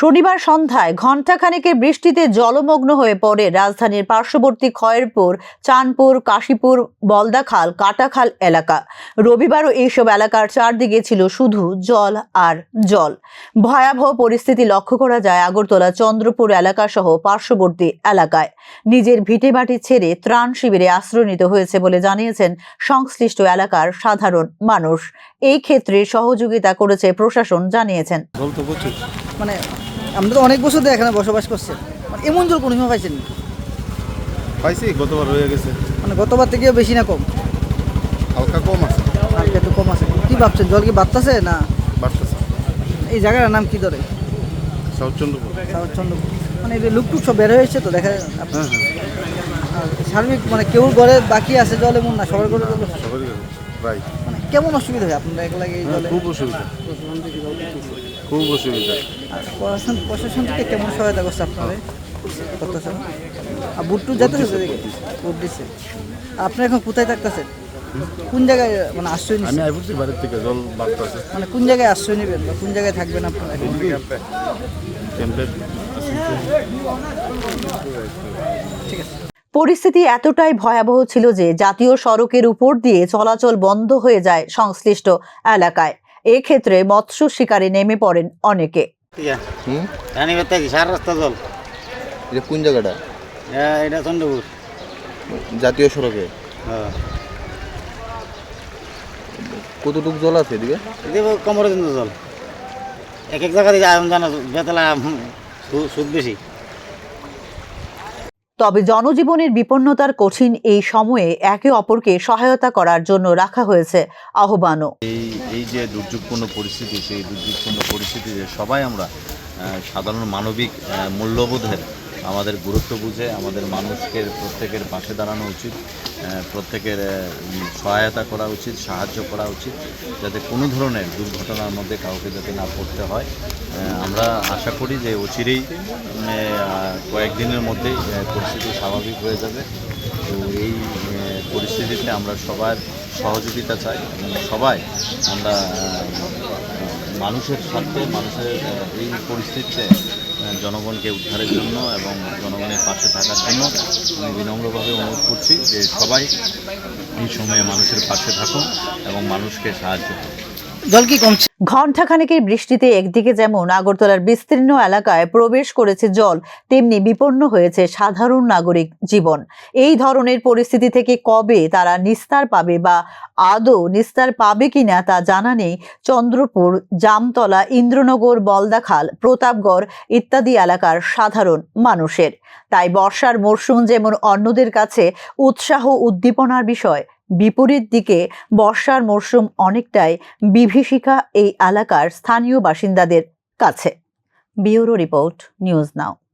শনিবার সন্ধ্যায় ঘণ্টাখানেকের বৃষ্টিতে জলমগ্ন হয়ে পড়ে রাজধানীর পার্শ্ববর্তী খয়েরপুর চাঁদপুর কাশীপুর বলদাখাল কাটাখাল এলাকা। রবিবারও এইসব এলাকার চারদিকে ছিল শুধু জল আর জল। ভয়াবহ পরিস্থিতি লক্ষ্য করা যায় আগরতলা চন্দ্রপুর এলাকা সহ পার্শ্ববর্তী এলাকায়। নিজের ভিটেমাটি ছেড়ে ত্রাণ শিবিরে আশ্রয় নিতে হয়েছে বলে জানিয়েছেন সংশ্লিষ্ট এলাকার সাধারণ মানুষ। এই ক্ষেত্রে সহযোগিতা করেছে প্রশাসন জানিয়েছেন। মানে আমরা তো অনেক বছর ধরে এখানে বসবাস করছি। মানে এমন জল কোনো সময় পাইছেন? পাইছি গতবার হয়ে গেছে। মানে গতবার থেকেও বেশি না কম? হালকা কম আছে। আর একটু কম আছে। কি ভাবছেন জল কি বাড়তেছে না? বাড়তেছে। এই জায়গাটার নাম কি ধরে? সাউথ চন্দ্রপুর। চন্দ্রপুর। মানে এই যে লুকটুক সব বের হয়েছে তো দেখা হ্যাঁ হ্যাঁ। সার্বিক মানে কেউ ঘরে বাকি আছে জল এমন না? সবার ঘরে জল সবারই প্রায় মানে কেমন অসুবিধা হয় আপনার এক লাগে এই হ্যাঁ, জলে? খুব অসুবিধা। খুব অসুবিধা। প্রশাসন প্রশাসন থেকে কেমন সহায়তা করছে আপনাদের? আর বুটটু যেতে হচ্ছে বুট দিচ্ছে আপনি এখন কোথায় থাকতেছেন? কোন জায়গায় মানে আশ্রয় আমি আইবুছি বাড়ির থেকে জল বাড়তেছে মানে কোন জায়গায় আশ্রয় নেবেন বা কোন জায়গায় থাকবেন আপনারা এখন? ক্যাম্পে। ঠিক আছে। পরিস্থিতি এতটাই ভয়াবহ ছিল যে জাতীয় সড়কের উপর দিয়ে চলাচল বন্ধ হয়ে যায় সংশ্লিষ্ট এলাকায়। এক্ষেত্রে মৎস্য শিকারে নেমে পড়েন অনেকে। সার রাস্তা জল? এটা কোন জায়গাটা? হ্যাঁ এটা চন্দ্রপুর। জাতীয় সড়কে? হ্যাঁ। কতটুকু জল আছে এদিকে? দেব কমরে কিন্তু জল। এক এক আয়ন জানা বেতলা সুদ বেশি। তবে জনজীবনের বিপন্নতার কঠিন এই সময়ে একে অপরকে সহায়তা করার জন্য রাখা হয়েছে আহ্বানও। এই এই যে দুর্যোগপূর্ণ পরিস্থিতি, সেই দুর্যোগপূর্ণ পরিস্থিতিতে সবাই আমরা সাধারণ মানবিক মূল্যবোধের আমাদের গুরুত্ব বুঝে, আমাদের মানুষকে প্রত্যেকের পাশে দাঁড়ানো উচিত প্রত্যেকের সহায়তা করা উচিত, সাহায্য করা উচিত, যাতে কোনো ধরনের দুর্ঘটনার মধ্যে কাউকে যাতে না পড়তে হয়। আমরা আশা করি যে অচিরেই কয়েকদিনের মধ্যেই পরিস্থিতি স্বাভাবিক হয়ে যাবে। তো এই পরিস্থিতিতে আমরা সবার সহযোগিতা চাই, সবাই আমরা মানুষের স্বার্থে, মানুষের এই পরিস্থিতিতে জনগণকে উদ্ধারের জন্য এবং জনগণের পাশে থাকার জন্য আমি বিনম্রভাবে অনুরোধ করছি যে সবাই এই সময়ে মানুষের পাশে থাকুন এবং মানুষকে সাহায্য করুন। জল কি কমছে? ঘণ্টাখানেকের বৃষ্টিতে একদিকে যেমন আগরতলার বিস্তীর্ণ এলাকায় প্রবেশ করেছে জল, তেমনি বিপন্ন হয়েছে সাধারণ নাগরিক জীবন। এই ধরনের পরিস্থিতি থেকে কবে তারা নিস্তার পাবে বা আদৌ নিস্তার পাবে কিনা তা জানা নেই। চন্দ্রপুর, জামতলা, ইন্দ্রনগর, বলদাখাল, প্রতাপগড় ইত্যাদি এলাকার সাধারণ মানুষের। তাই বর্ষার মরশুম যেমন অন্যদের কাছে উৎসাহ উদ্দীপনার বিষয় বিপরীত দিকে বর্ষার মরশুম অনেকটাই বিভীষিকা এই এলাকার স্থানীয় বাসিন্দাদের কাছে। Bureau report, news now.